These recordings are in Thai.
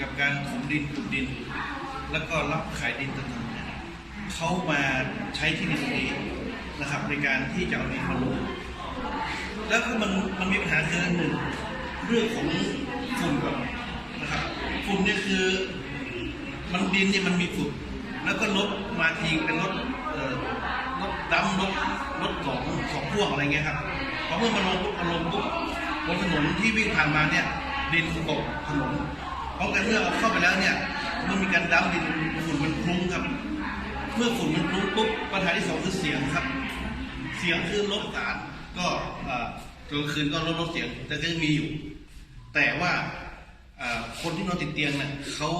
กับการถมดินขุดดิน แล้วก็รับขายดินต่างๆเนี่ยเขามาใช้ที่ดินนี้นะครับในการที่จะเอาดินมาลงแล้วคือมันมันมีปัญหาคือหนึ่งเรื่องของฝุ่นก่อนนะครับฝุ่นเนี่ยคือมันดินเนี่ยมันมีฝุ่นแล้วก็รถมาทีเป็นรถเอ่อรถดำรถรถสองสองพ่วงอะไรเงี้ยครับพอเมื่อมาลงปุ๊บมาลงปุ๊บบนถนนที่วิ่งผ่านมาเนี่ยดินตกถนน เพราะกันเมื่อเอาเข้าไปแล้วเนี่ยมันมีการดำดินฝุ่นมันคลุ้งครับ เมื่อฝุ่นมันคลุ้งปุ๊บปัญหาที่สองคือเสียงครับ เสียงคือลดสารก็กลางคืนก็ลดลดเสียง แต่ก็ยังมีอยู่ แต่ว่าคนที่นอนติดเตียงเนี่ยเขา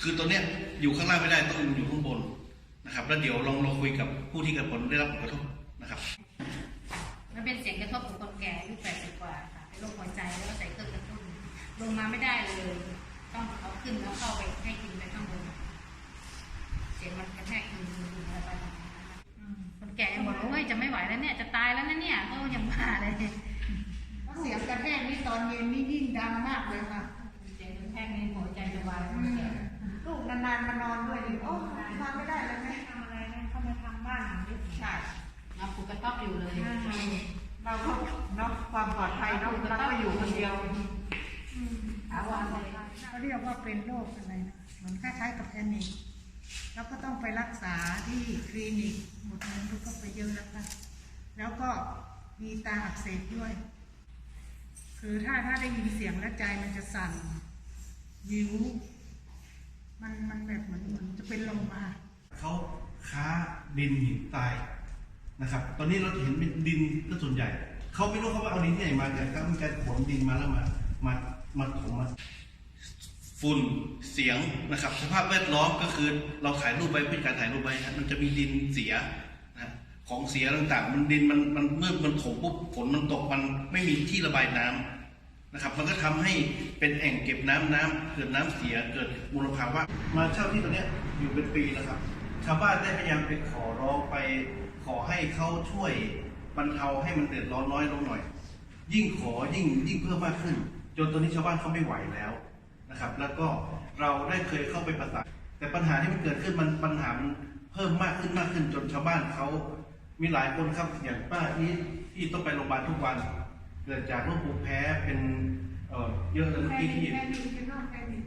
คือตอนเนี้ยอยู่ข้างล่างไม่ได้ต้องอยู่ข้างบนนะครับ แล้วเดี๋ยวลองลองคุยกับผู้ที่เกิดผลได้รับผลกระทบนะครับมันเป็นเสียงกระทบของคนแก่อายุ80กว่าค่ะเป็นโรคหัวใจแล้วก็ใส่เครื่องกระตุ้นลงมาไม่ได้เลย ต้องเอาขึ้นแล้วเข้าไปให้กินไปข้างบนเสียงมันกระแทกมือมืออะไรประมาณนั้นนะคะอืมคนแก่ยังบอกว่าเฮ้ยจะไม่ไหวแล้วเนี่ยจะตายแล้วนะเนี่ยก็ยังมาเลยเสียงกระแทกนี่ตอนเย็นนี่ยิ่งดังมากเลยค่ะเสียงกระแทกในหัวใจจะวายอืมลูกนานๆมานอนด้วยดิโอ้นอนไม่ได้เลยไหมทำอะไรนะเข้ามาทำบ้านหลังนี้ใช่มาผูกกระต๊อบอยู่เลยเราก็เนาะความปลอดภัยเนาะเราก็อยู่คนเดียว ถาวรเลยเขาเรียกว่าเป็นโรคอะไรนะเหมือนคล้ายๆกับแพนิคแล้วก็ต้องไปรักษาที่คลินิกหมดเงินก็ไปเยอะแล้วค่ะแล้วก็มีตาอักเสบด้วย คือถ้าถ้าได้ยินเสียงแล้วใจมันจะสั่นยิวมันมันแบบเหมือนเหมือนจะเป็นลมอะเขาค้าดินหินทรายนะครับ ตอนนี้เราจะเห็นเป็นดินก็ส่วนใหญ่ เขาไม่รู้เขาว่าเอาดินที่ไหนมาแต่เขามีการขนดินมาแล้วมามา มาถมมาฝุ่นเสียงนะครับ สภาพแวดล้อมก็คือเราถ่ายรูปไว้เป็นการถ่ายรูปไว้นะมันจะมีดินเสียนะของเสียต่างๆ มันดินมันมันเมื่อมันถมปุ๊บฝนมันตกมันไม่มีที่ระบายน้ำนะครับ มันก็ทำให้เป็นแอ่งเก็บน้ำน้ำเกิดน้ำเสียเกิดมลภาวะมาเช่าที่ตรงนี้อยู่เป็นปีแล้วครับ ชาวบ้านได้พยายามไปขอร้องไปขอให้เขาช่วยบรรเทาให้มันเดือดร้อนน้อยลงหน่อย ยิ่งขอยิ่งยิ่งเพิ่มมากขึ้น จนตอนนี้ชาวบ้านเขาไม่ไหวแล้วนะครับ แล้วก็เราได้เคยเข้าไปประสานแต่ปัญหาที่มันเกิดขึ้นมันปัญหามันเพิ่มมากขึ้นมากขึ้นจนชาวบ้านเขามีหลายคนครับอย่างป้าที่ที่ต้องไปโรงพยาบาลทุกวัน เกิดจากโรคภูมิแพ้เป็นเอ่อเยอะเลยเมื่อกี้ที่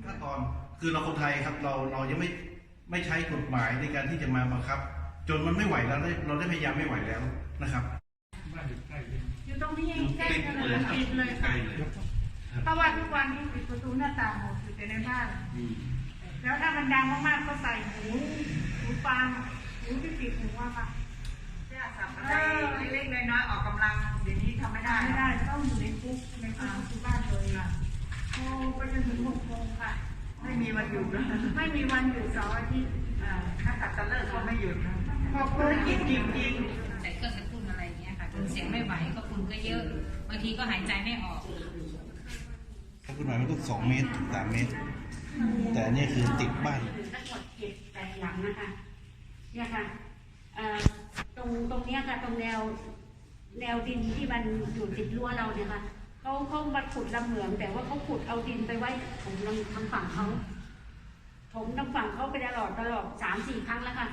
ขั้นตอนคือเราคนไทยครับเราเรายังไม่ไม่ใช้กฎหมายในการที่จะมาบังคับ จนมันไม่ไหวแล้วได้เราได้พยายามไม่ไหวแล้วนะครับอยู่ตรงนี้ใกล้ติดกันเลยเลยครับติดเลยใกค่ะล้ เลยครับเพราะว่าทุกวันนี้ปิดประตูหน้าต่างหมดอยู่แต่ในบ้าน อืมแล้วถ้ามันดังมากๆก็ใส่หูหูฟังหูที่ปิดหูว่าค่ะเนี่ยสับอะไรเล็กๆน้อยๆออกกำลังเดี๋ยวนี้ทำไม่ได้ไม่ได้ต้องอยู่ในคุกในคุกทุกบ้านเลยค่ะโอ้ไปจนถึงหกโมงค่ะ ไม่มีวันหยุดนะไม่มีวันหยุดเสาร์อาทิตย์อ่าถ้าตัดตะเลิกก็ไม่หยุดนะขอบคุณจริงจริงใส่เครื่องกระตุ้นอะไรอย่างเงี้ยค่ะจนเสียงไม่ไหวก็ฝุ่นก็เยอะ บางทีก็หายใจไม่ออก กฎหมายมันก็สองเมตรถึงสามเมตร แต่นี่คือติดบ้านทั้งหมดเจ็ดแปดหลังนะคะเนี่ยค่ะตรงตรงเนี้ยค่ะ ตรงแนว แนวดินที่มันอยู่ติดรั้วเราเนี่ยค่ะเขาเขามาขุดลำเหมือง แต่ว่าเขาขุดเอาดินไปไว้ถมทางทางฝั่งเขาถมทางฝั่งเขาไปตลอดตลอดสามสี่ครั้งแล้วค่ะ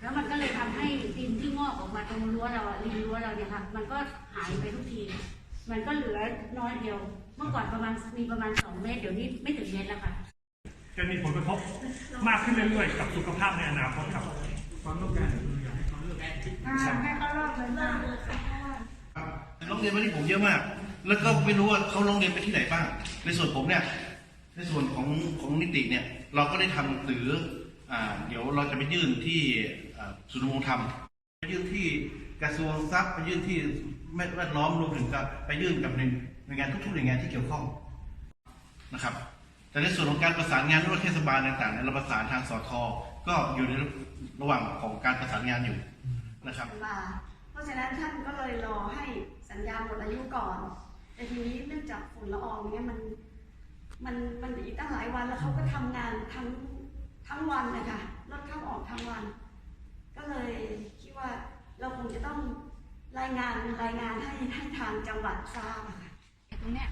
แล้วมันก็เลยทำให้ดินที่งอกออกมาตรงรั้วเราริมรั้วเราเนี่ยค่ะ มันก็หายไปทุกที มันก็เหลือน้อยเดียว เมื่อก่อนประมาณมีประมาณสองเมตร เดี๋ยวนี้ไม่ถึงเมตรแล้วค่ะ จะมีผลกระทบมากขึ้นเรื่อยๆ กับสุขภาพในอนาคตครับๆอ่าให้เขาเลิกเลยค่ะครับร้องเรียนมาที่ผมเยอะมาก แล้วก็ไม่รู้ว่าเขาร้องเรียนไปที่ไหนบ้าง ในส่วนผมเนี่ย ในส่วนของของนิติเนี่ย เราก็ได้ทำหนังสืออ่าเดี๋ยวเราจะไปยื่นที่อ่าศูนย์ดำรงธรรมไปยื่นที่ กระทรวงทรัพย์ไปยื่นที่แวดล้อมรวมถึงกับไปยื่นกับหน่วยงานทุกๆหน่วยงานที่เกี่ยวข้องนะครับ แต่ในส่วนของการประสานงานร่วมเทศบาลต่างๆเราประสานทางสทก็อยู่ในระหว่างของการประสานงานอยู่นะครับเพราะฉะนั้นท่านก็เลยรอให้สัญญาหมดอายุก่อน แต่ทีนี้เนื่องจากฝุ่นละอองเนี่ยมันมันมันอีกตั้งหลายวันแล้วเขาก็ทำงานทั้งทั้งวันนะคะรถเข้าออกทั้งวัน ก็เลยคิดว่า งจะต้องรายงานรายงานให้ให้ทางจังหวัดทราบค่ะตรงเนี้ย